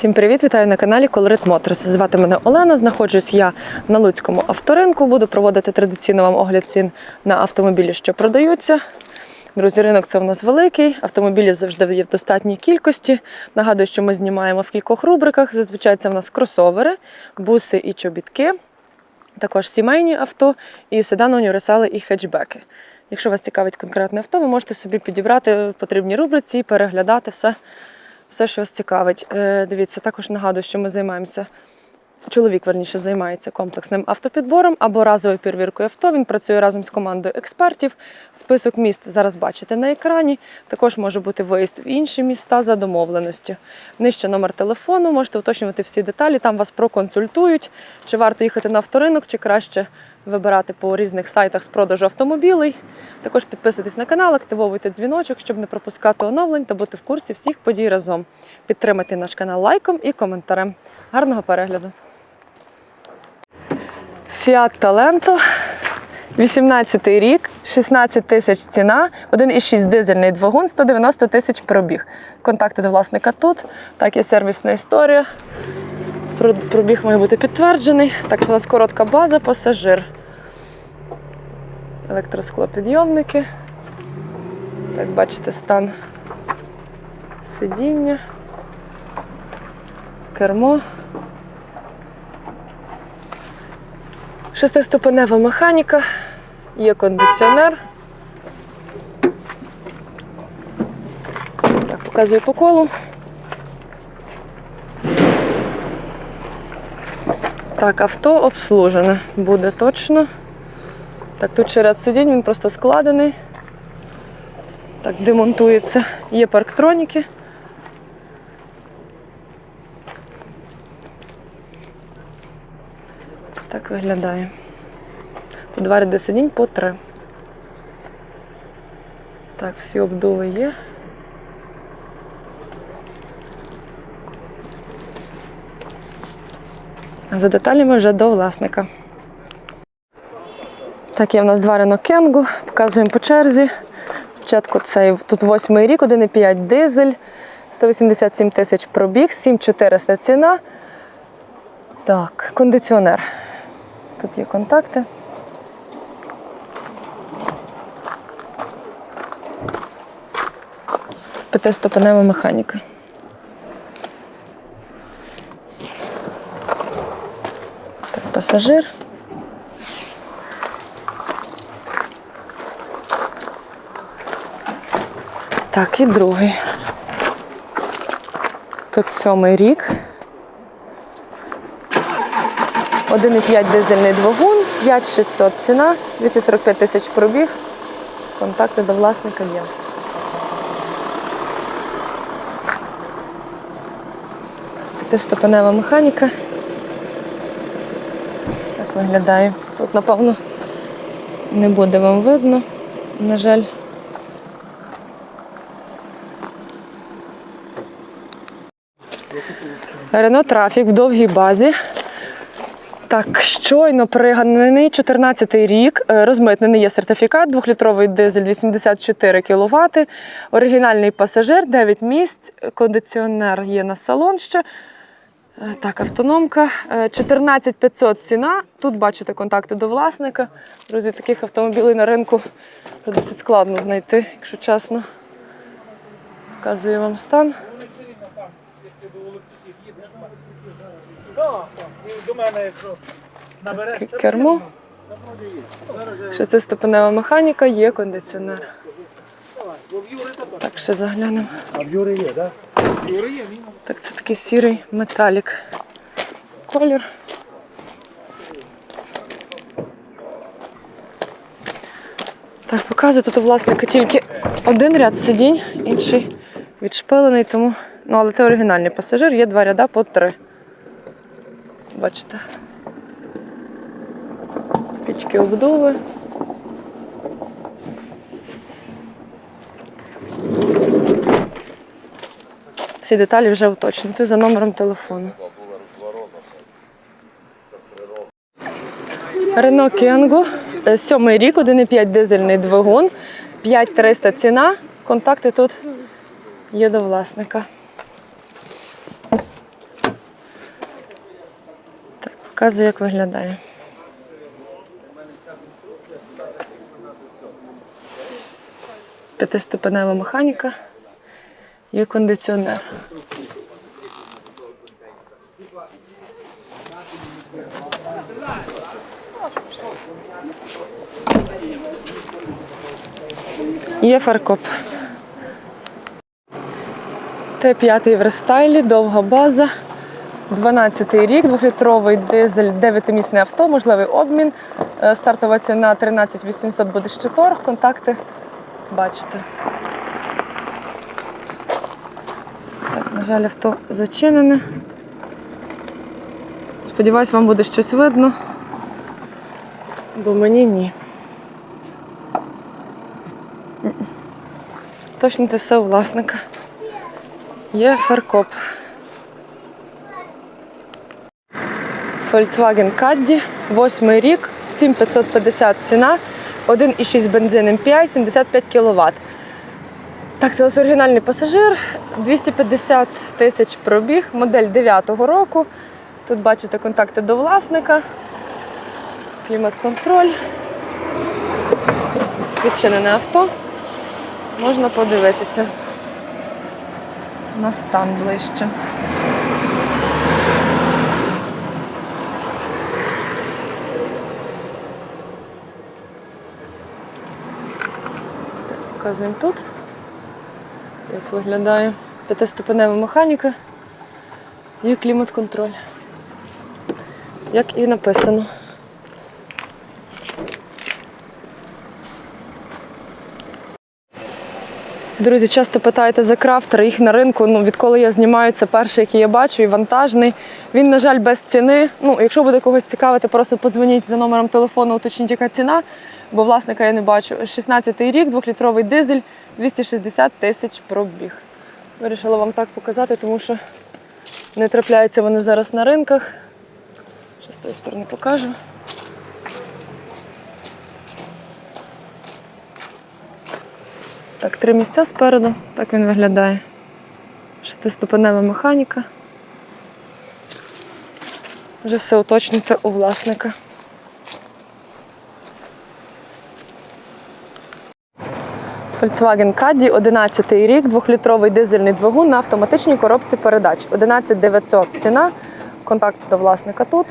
Всім привіт! Вітаю на каналі Colorit Motors. Звати мене Олена. Знаходжусь я на Луцькому авторинку. Буду проводити традиційно вам огляд цін на автомобілі, що продаються. Друзі, ринок це в нас великий. Автомобілів завжди є в достатній кількості. Нагадую, що ми знімаємо в кількох рубриках. Зазвичай це в нас кросовери, буси і чобітки, також сімейні авто і седани, універсали і хетчбеки. Якщо вас цікавить конкретне авто, ви можете собі підібрати в потрібній рубриці і переглядати все все, що вас цікавить. Е, Дивіться, також нагадую, що ми займаємося. Чоловік верніше займається комплексним автопідбором або разовою перевіркою авто. Він працює разом з командою експертів. Список міст зараз бачите на екрані. Також може бути виїзд в інші міста за домовленістю. Нижче номер телефону, можете уточнювати всі деталі. Там вас проконсультують, чи варто їхати на авторинок, чи краще вибирати по різних сайтах з продажу автомобілей. Також підписуйтесь на канал, активовуйте дзвіночок, щоб не пропускати оновлень та бути в курсі всіх подій разом. Підтримайте наш канал лайком і коментарем. Гарного перегляду! Fiat Talento, 18 рік, 16 тисяч ціна, 1,6 дизельний двигун, 190 тисяч пробіг. Контакти до власника тут. Так, є сервісна історія. Пробіг має бути підтверджений. Так, це у нас коротка база, пасажир. Електросклопідйомники. Так, бачите, стан сидіння, кермо. Шестиступенева механіка, є кондиціонер. Так, показую по колу. Так, авто обслужене буде точно. Так, тут ще ряд сидінь, він просто складений. Так, демонтується. Є парктроніки. Так виглядає. Тут два ряди сидінь по три. Так, всі обдуви є. А за деталями вже до власника. Так, є в нас два Renault Кенгу, показуємо по черзі. Спочатку цей тут восьмий рік, 1,5 дизель, 187 тисяч пробіг, 7400 ціна. Так, кондиціонер. Тут є контакти. П'ятиступенева механіка. Так, пасажир. Так, і другий. Тут сьомий рік. 1,5 дизельний двигун, 5600 ціна, 245 тисяч пробіг. Контакти до власника є. П'ятиступенева механіка. Так виглядає. Тут, напевно, не буде вам видно, на жаль. Рено Трафік в довгій базі. Так, щойно пригананий 14-й рік. е, Розмитнений є сертифікат, 2-літровий дизель 84 кВт, оригінальний пасажир, 9 місць, кондиціонер є на салон ще. Е, Так, автономка. Е, 14 500 ціна. Тут бачите контакти до власника. Друзі, таких автомобілів на ринку досить складно знайти, якщо чесно. Показую вам стан. До мене, якщо набереш, Кермо. Шестиступенева механіка, є кондиціонер. Так, ще заглянемо. А в Юри є, так? В Юри є, Так, це такий сірий металік. Колір. Так, показую, тут у власника тільки один ряд сидінь, інший відшпилений, тому. Ну, але це оригінальний пасажир, є два ряда по три. Бачите. Пічки обдуви. Всі деталі вже уточнити за номером телефону. Рено Кенго, е, сьомий рік, 1,5 дизельний двигун, 5300 ціна. Контакти тут є до власника. Показую, як виглядає. П'ятиступенева механіка. Є кондиціонер. Є фаркоп. Т5 в рестайлі, довга база. 12-й рік, двохлітровий дизель, 9-місне авто, можливий обмін. Стартова ціна 13 800 буде ще торг. Контакти бачите. Так, на жаль, авто зачинене. Сподіваюсь, вам буде щось видно, бо мені ні. Точно те все у власника. Є фаркоп. Volkswagen Caddy, восьмий рік, 7550 ціна, 1,6 бензин MPI, 75 кВт. Так, це ось оригінальний пасажир, 250 тисяч пробіг, модель 9-го року. Тут бачите контакти до власника, клімат-контроль, відчинене авто. Можна подивитися на стан ближче. Показуємо тут, як виглядає п'ятиступенева механіка і клімат-контроль. Як і написано. Друзі, часто питаєте за крафтер, їх на ринку. Ну, відколи я знімаю, це перший, який я бачу, і вантажний. Він, на жаль, без ціни. Ну, якщо буде когось цікавити, просто подзвоніть за номером телефону, уточніть, яка ціна, бо власника я не бачу. 16-й рік, двохлітровий дизель, 260 тисяч пробіг. Вирішила вам так показати, тому що не трапляються вони зараз на ринках. Ще з тої сторони покажу. Так, три місця спереду. Так він виглядає. Шестиступенева механіка. Вже все уточнюється у власника. Volkswagen Caddy, 11 рік, двохлітровий дизельний двигун на автоматичній коробці передач. 11900 ціна. Контакт до власника тут.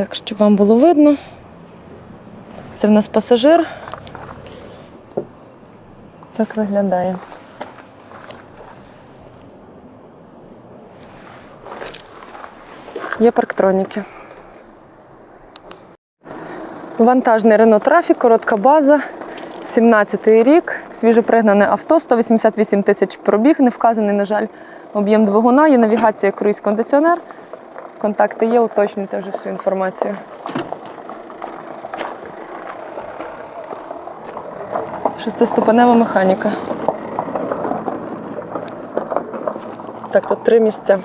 Так, щоб вам було видно. Це в нас пасажир. Так виглядає. Є парктроніки. Вантажний Renault Trafic, коротка база, 17-й рік, свіжопригнане авто, 188 тисяч пробіг, не вказаний, на жаль, об'єм двигуна, є навігація, круїз кондиціонер. Контакти є, уточнюйте вже всю інформацію. Шестиступенева механіка. Так, тут три місця.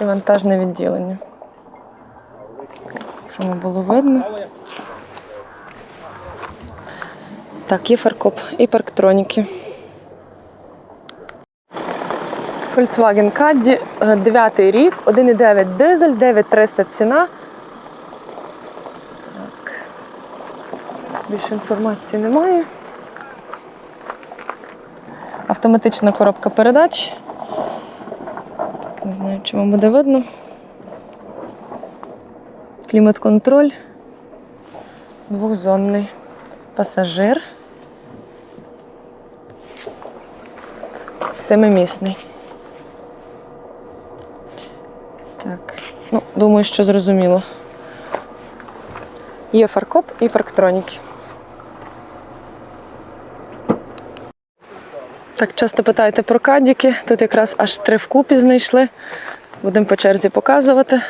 І вантажне відділення. Щоб вам було видно. Так, є фаркоп і парктроніки. Volkswagen Caddy, 9 рік, 1,9 дизель, 9300 ціна. Так. Більше інформації немає. Автоматична коробка передач. Не знаю, чи вам буде видно. Клімат-контроль. Двохзонний. Пасажир. Семимісний. Так, ну, думаю, що зрозуміло. Є фаркоп і парктроніки. Так, часто питаєте про кадіки. Тут якраз аж три вкупі знайшли. Будемо по черзі показувати.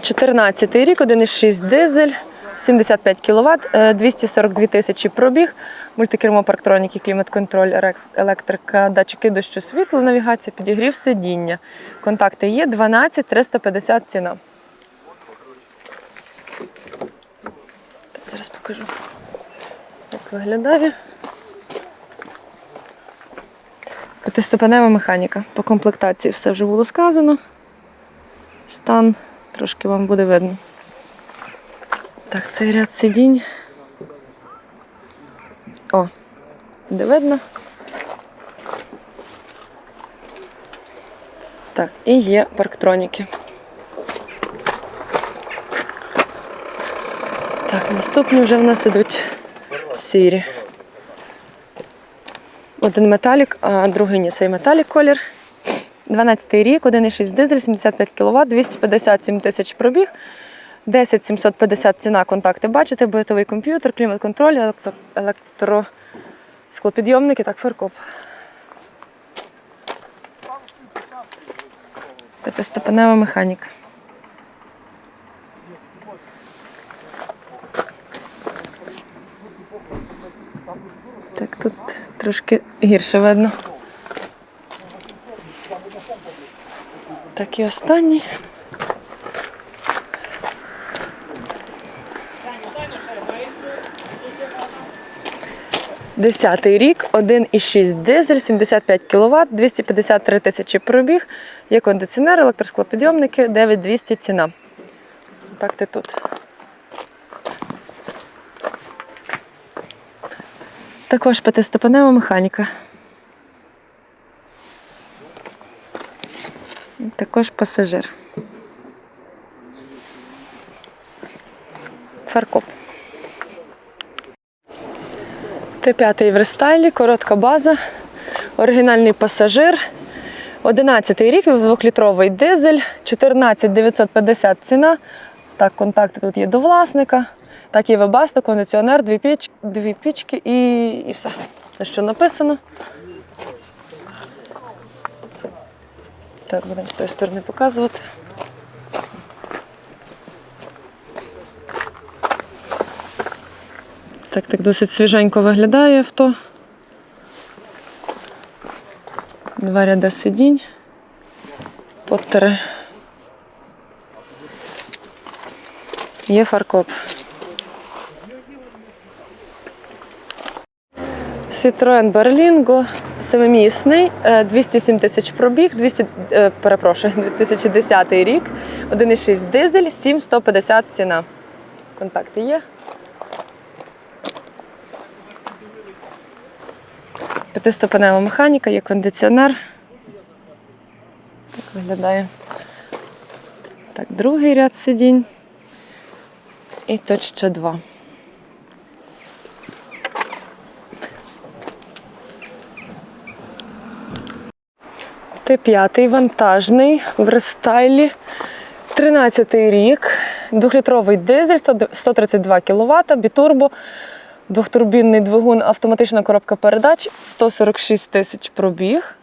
14 рік, 1,6 дизель, 75 кВт, 242 тисячі пробіг, мультикермо парктроніки, клімат-контроль, електрика, датчики дощу світло, навігація, підігрів сидіння. Контакти є 12 350 ціна. Так, зараз покажу. Так виглядає. П'ятиступенева механіка. По комплектації все вже було сказано. Стан трошки вам буде видно. Так, цей ряд сидінь. О, де видно. Так, і є парктроніки. Так, наступні вже в нас ідуть сірі. Один металік, а другий ні, цей металік колір. 12 рік, 1,6 дизель, 75 кВт, 257 тисяч пробіг, 10 750 ціна, контакти бачите, боятовий комп'ютер, клімат-контроль, електро, електросклопідйомники, так, фаркоп. П'ятиступенева механіка. Так, тут трошки гірше видно. Так і останній. Десятий рік, 1,6 дизель, 75 кВт, 253 тисячі пробіг. Є кондиціонер, електросклопідйомники, 9200 ціна. Так ти тут. Також п'ятиступенева механіка. Також пасажир. Фаркоп. Т5 в рестайлі, коротка база, оригінальний пасажир. 11 рік, 2-літровий дизель, 14 950 ціна. Так, контакти тут є до власника. Так, є вебасто, кондиціонер, дві, піч, дві пічки і, і все. Те, що написано. Так, будемо з тої сторони показувати. Так, так досить свіженько виглядає авто. Два ряди сидінь. По три. Є фаркоп. Citroen Berlingo, семимісний, е, 207 тисяч пробіг, 200, е, перепрошую, 2010 рік, 1,6 дизель, 7150 ціна. Контакти є. П'ятиступенева механіка, є кондиціонер. Так виглядає. Так, другий ряд сидінь. І тут ще два. Т5 вантажний в рестайлі. 13 рік, двохлітровий дизель, 132 кВт, бітурбо, двохтурбінний двигун, автоматична коробка передач, 146 тисяч пробіг.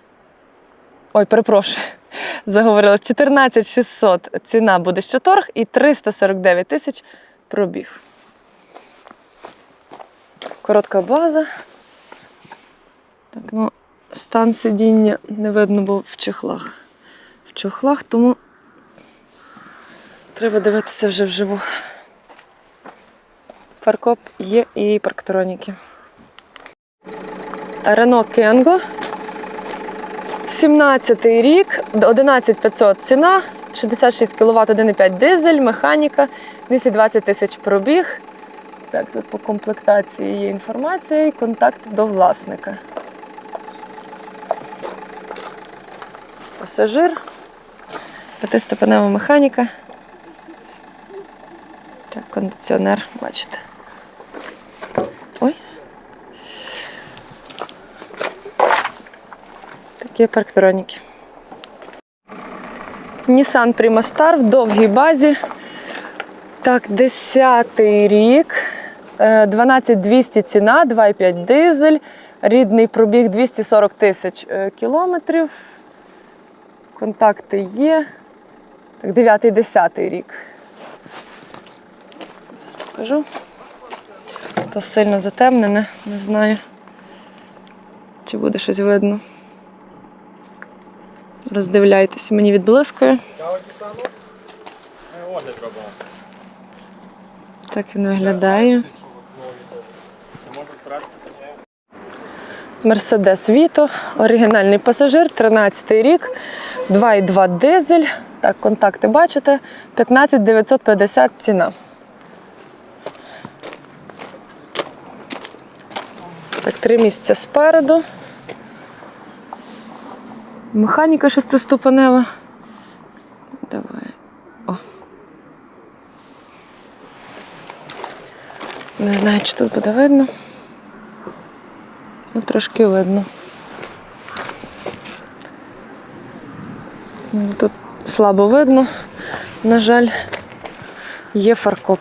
Ой, перепрошую, заговорилась. 14 600 ціна буде ще торг і 349 тисяч пробіг. Коротка база. Так, ну, стан сидіння не видно, бо в чехлах. В чохлах, тому треба дивитися вже вживу. Фаркоп є і парктроніки. Рено Кенго. 17 рік, 11500 ціна, 66 кВт, 1,5 дизель, механіка, 220 тисяч пробіг. Так, тут по комплектації є інформація і контакт до власника. Пасажир, п'ятиступенева механіка. Так, кондиціонер, бачите. Такі парктроніки. Nissan Prima в довгій базі. Так, 10 й рік. Е, 12200 ціна, 2,5 дизель. Рідний пробіг 240 тисяч е, кілометрів. Контакти є. Так, 9-10 рік. Зараз покажу. То сильно затемнене, не знаю, чи буде щось видно. Роздивляйтесь, мені відблискує. Так він виглядає. Мерседес Віто, оригінальний пасажир, 13 рік, 2,2 дизель. Так, контакти бачите, 15 950 ціна. Так, три місця спереду. Механіка шестиступенева. Давай. О. Не знаю, чи тут буде видно. Ну, трошки видно. Ну, Тут слабо видно, на жаль, є фаркоп.